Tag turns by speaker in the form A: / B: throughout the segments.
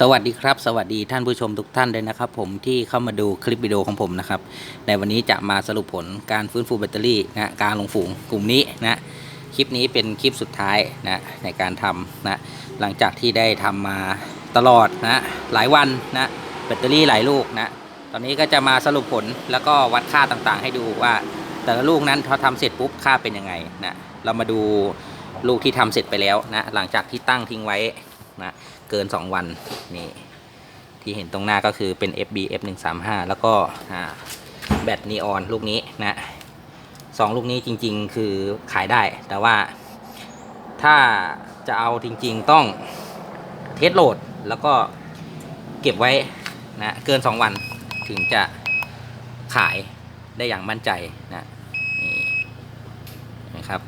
A: สวัสดีครับ สวัสดีท่านผู้ชมทุกท่านเลยนะครับ ผมที่เข้ามาดูคลิปวิดีโอของผมนะครับ ในวันนี้จะมาสรุปผลการฟื้นฟูแบตเตอรี่นะการลงฝูงกลุ่มนี้นะคลิปนี้เป็นคลิปสุดท้ายนะในการทำนะหลังจากที่ได้ทำมาตลอดนะหลายวันนะแบตเตอรี่หลายลูกนะตอนนี้ก็จะมาสรุปผลแล้วก็วัดค่าต่างๆ ให้ดูว่าแต่ละลูกนั้นพอทำเสร็จปุ๊บค่าเป็นยังไงนะเรามาดูลูกที่ทำเสร็จไปแล้วนะหลังจากที่ตั้งทิ้งไว้ นะเกิน 2 วันนี่ที่เห็นตรงหน้าก็คือเป็น FB F135 แล้วก็แบตนีออนลูกนี้นะสองลูกนี้จริงๆ คือขายได้ แต่ว่าถ้าจะเอาจริงๆต้องเทสโหลดแล้วก็เก็บไว้นะเกิน 2 วันถึงจะขายได้อย่างมั่นใจนะนี่นะครับ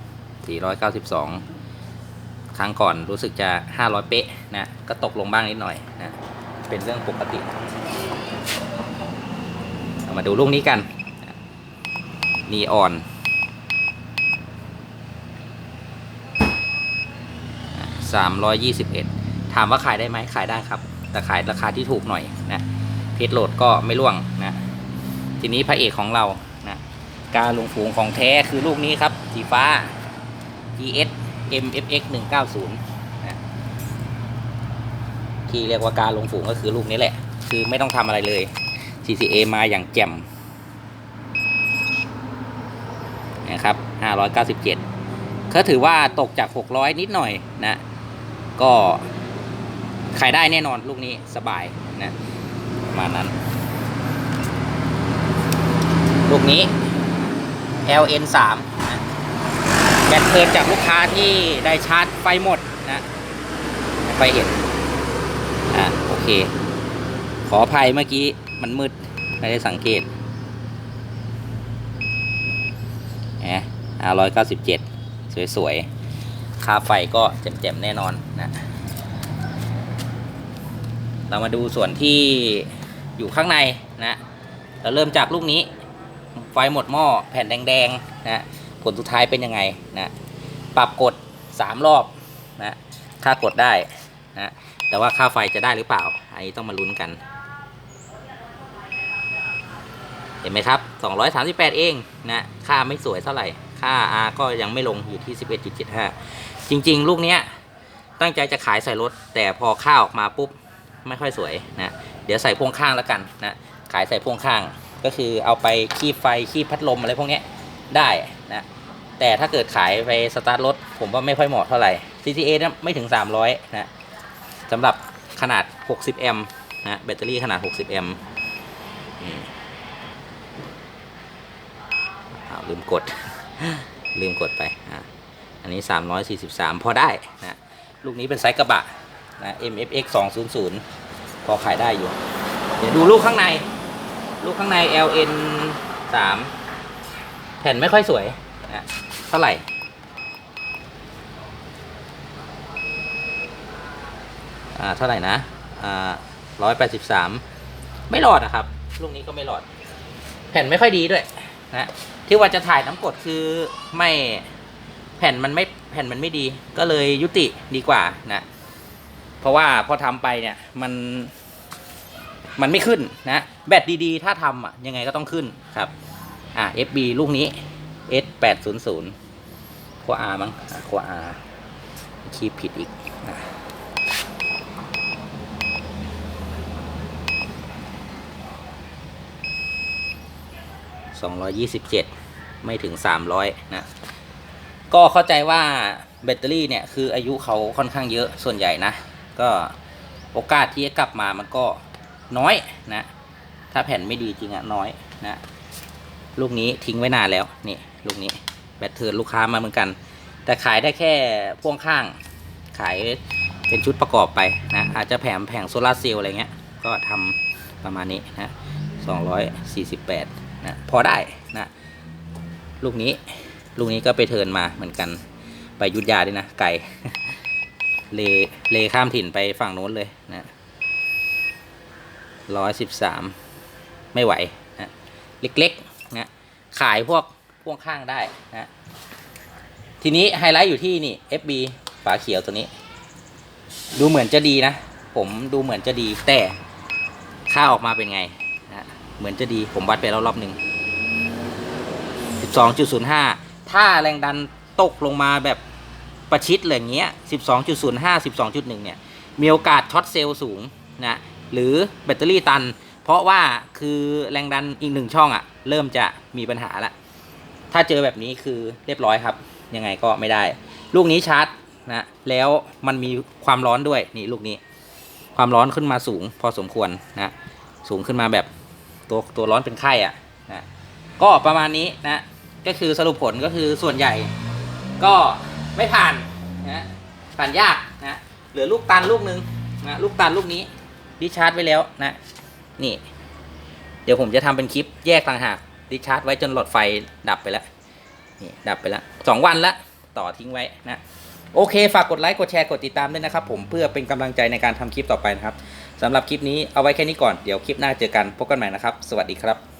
A: 492 ครั้งก่อนรู้สึกจะ 500 เป๊ะ นะก็ตกลงบ้างนิดหน่อยนะเป็นเรื่องปกติามาดูลูกนี้กันนีออน321ถามว่าขายได้ไหมขายได้ครับ แต่ขายราคาที่ถูกหน่อยนะเพจโหลดก็ไม่ร่วงนะทีนี้พระเอกของเรานะการลงฝูงของแท้คือลูกนี้ครับ สีฟ้า GS MFX 190นะ ที่เรียกว่าการลงฝูงก็คือลูกนี้แหละ คือไม่ต้องทำอะไรเลย CCA มาอย่างแจ่มนะครับ 597 ก็ถือว่าตกจาก 600 นิดหน่อยนะ ก็ขายได้แน่นอนลูกนี้สบายนะประมาณนั้น ลูกนี้ LN 3 นะแบตเทิร์นจากลูกค้าที่ได้ชาร์จไฟหมดนะไฟเห็น อะโอเค ขออภัยเมื่อกี้มันมืด ไม่ได้สังเกตแหมร้อยเก้าสิบเจ็ดสวยๆ ค่าไฟก็แจ่มๆ แน่นอนนะ เรามาดูส่วนที่อยู่ข้างในนะ เราเริ่มจากลูกนี้ ไฟหมดหม้อแผ่นแดงๆ นะ ผลสุดท้ายเป็นยังไงนะ ปรับกด 3 รอบนะ ค่ากดได้นะ แต่ว่าค่าไฟจะได้หรือเปล่า อันนี้ต้องมาลุ้นกัน เห็นไหมครับ 238 เองนะ ค่าไม่สวยเท่าไหร่ ค่า R ก็ยังไม่ลงอยู่ที่ 11.75 จริง ๆ ลูกเนี้ยตั้งใจจะขายใส่รถ แต่พอค่าออกมาปุ๊บไม่ค่อยสวยนะ เดี๋ยวใส่พ่วงข้างแล้วกันนะ ขายใส่พ่วงข้าง ก็คือเอาไปคีบไฟคีบพัดลมอะไรพวกนี้ได้นะ แต่ถ้าเกิดขายไปสตาร์ทรถผมว่าไม่ค่อยเหมาะเท่าไหร่ CCA นี่ยไม่ถึง 300 นะ สำหรับขนาด 60 แอมป์นะแบตเตอรี่ขนาด 60 แอมป์นี่อ้าลืมกด ลืมกดไปอะอันนี้ 343 พอได้นะลูกนี้เป็นไซส์กระบะนะ MFX 200 พอขายได้อยู่ เดี๋ยวดูลูกข้างใน ลูกข้างใน LN 3แผ่นไม่ค่อยสวยนะเท่าไหร่ อ่า เท่าไหร่นะอ่าร้อยแปดสิบสามไม่หลอดนะครับ ลูกนี้ก็ไม่หลอด แผ่นไม่ค่อยดีด้วยนะที่ว่าจะถ่ายน้ำกดคือไม่แผ่นมันไม่แผ่นมันไม่ดี ก็เลยยุติดีกว่านะ เพราะว่าพอทำไปเนี่ยมัน มันไม่ขึ้นนะแบตดีๆ ถ้าทำอะยังไงก็ต้องขึ้นครับอ่า FB ลูกนี้ S 8 0 0ขั้ว R มั้งอะขั้ว R คีย์ผิดอีกอะ สองร้อยยี่สิบเจ็ดไม่ถึงสามร้อยนะ ก็เข้าใจว่าแบตเตอรี่เนี่ย คืออายุเขาค่อนข้างเยอะส่วนใหญ่นะ ก็โอกาสที่จะกลับมามันก็น้อยนะ ถ้าแผ่นไม่ดีจริงอะน้อยนะ ลูกนี้ทิ้งไว้นานแล้ว นี่ ลูกนี้แบตเทิร์นลูกค้ามาเหมือนกัน แต่ขายได้แค่พ่วงข้าง ขายเป็นชุดประกอบไปนะ อาจจะแผงแผงโซลาเซลล์อะไรเงี้ย ก็ทำประมาณนี้นะ248 นะพอได้นะลูกนี้ลูกนี้ก็ไปเทินมาเหมือนกันไปยุทธยาด้วยนะไกลเลเลข้ามถิ่นไปฝั่งโน้นเลยนะร้อยสิบสามไม่ไหวนะเล็กๆนะขายพวกพ่วงข้างได้นะทีนี้ไฮไลท์อยู่ที่นี่ FB ฝาเขียวตัวนี้ ดูเหมือนจะดีนะ ผมดูเหมือนจะดีแต่ค่าออกมาเป็นไง เหมือนจะดีผมวัดไปแล้วรอบหนึ่ง12.05 ถ้าแรงดันตกลงมาแบบประชิดเลยอย่างเงี้ย 12.05 12.1 เนี่ย มีโอกาสช็อตเซลล์สูงนะ หรือแบตเตอรี่ตัน เพราะว่าคือแรงดันอีกหนึ่งช่องอะ่ะ เริ่มจะมีปัญหาละ ถ้าเจอแบบนี้คือเรียบร้อยครับ ยังไงก็ไม่ได้ ลูกนี้ชาร์จนะ แล้วมันมีความร้อนด้วย นี่ลูกนี้ ความร้อนขึ้นมาสูงพอสมควรนะ สูงขึ้นมาแบบ ตัวตัวร้อนเป็นไข้อะนะก็ประมาณนี้นะก็คือสรุปผลก็คือส่วนใหญ่ ก็ไม่ผ่านนะผ่านยากนะเหลือลูกตันลูกนึงนะลูกตันลูกนี้ดิชาร์จไว้แล้วนะนี่ เดี๋ยวผมจะทำเป็นคลิปแยกต่างหากดิชาร์จไว้จนหลอดไฟดับไปแล้วนี่ดับไปแล้วสองวันละต่อทิ้งไว้นะโอเค ฝากกดไลค์ กดแชร์ กดติดตามด้วยนะครับผมเพื่อเป็นกำลังใจในการทำคลิปต่อไปนะครับ สำหรับคลิปนี้เอาไว้แค่นี้ก่อน เดี๋ยวคลิปหน้าเจอกันพบกันใหม่นะครับ สวัสดีครับ